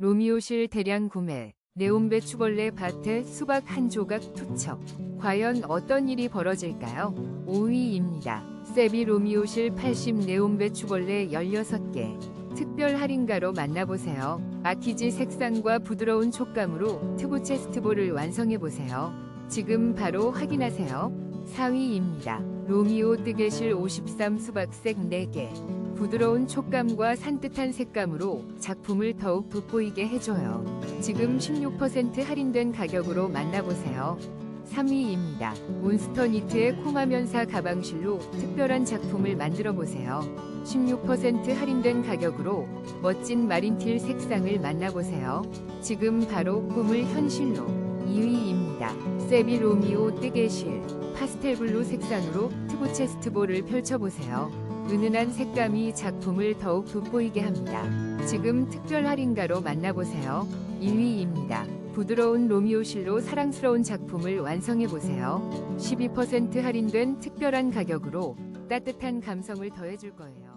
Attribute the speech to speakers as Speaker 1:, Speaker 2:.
Speaker 1: 로미오실 대량 구매, 네온배 추벌레 밭에 수박 한 조각 투척. 과연 어떤 일이 벌어질까요? 5위입니다. 세비 로미오실 80 네온배 추벌레 16개. 특별 할인가로 만나보세요. 아키지 색상과 부드러운 촉감으로 트부 체스트볼을 완성해보세요. 지금 바로 확인하세요. 4위입니다. 로미오 뜨개실 53 수박색 4개. 부드러운 촉감과 산뜻한 색감으로 작품을 더욱 돋보이게 해줘요. 지금 16% 할인된 가격으로 만나보세요. 3위입니다. 몬스터 니트의 콩하면사 가방실로 특별한 작품을 만들어 보세요. 16% 할인된 가격으로 멋진 마린틸 색상을 만나보세요. 지금 바로 꿈을 현실로 2위입니다. 세비 로미오 뜨개실 파스텔 블루 색상으로 트부 체스트볼을 펼쳐보세요. 은은한 색감이 작품을 더욱 돋보이게 합니다. 지금 특별 할인가로 만나보세요. 1위입니다. 부드러운 로미오실로 사랑스러운 작품을 완성해보세요. 12% 할인된 특별한 가격으로 따뜻한 감성을 더해줄 거예요.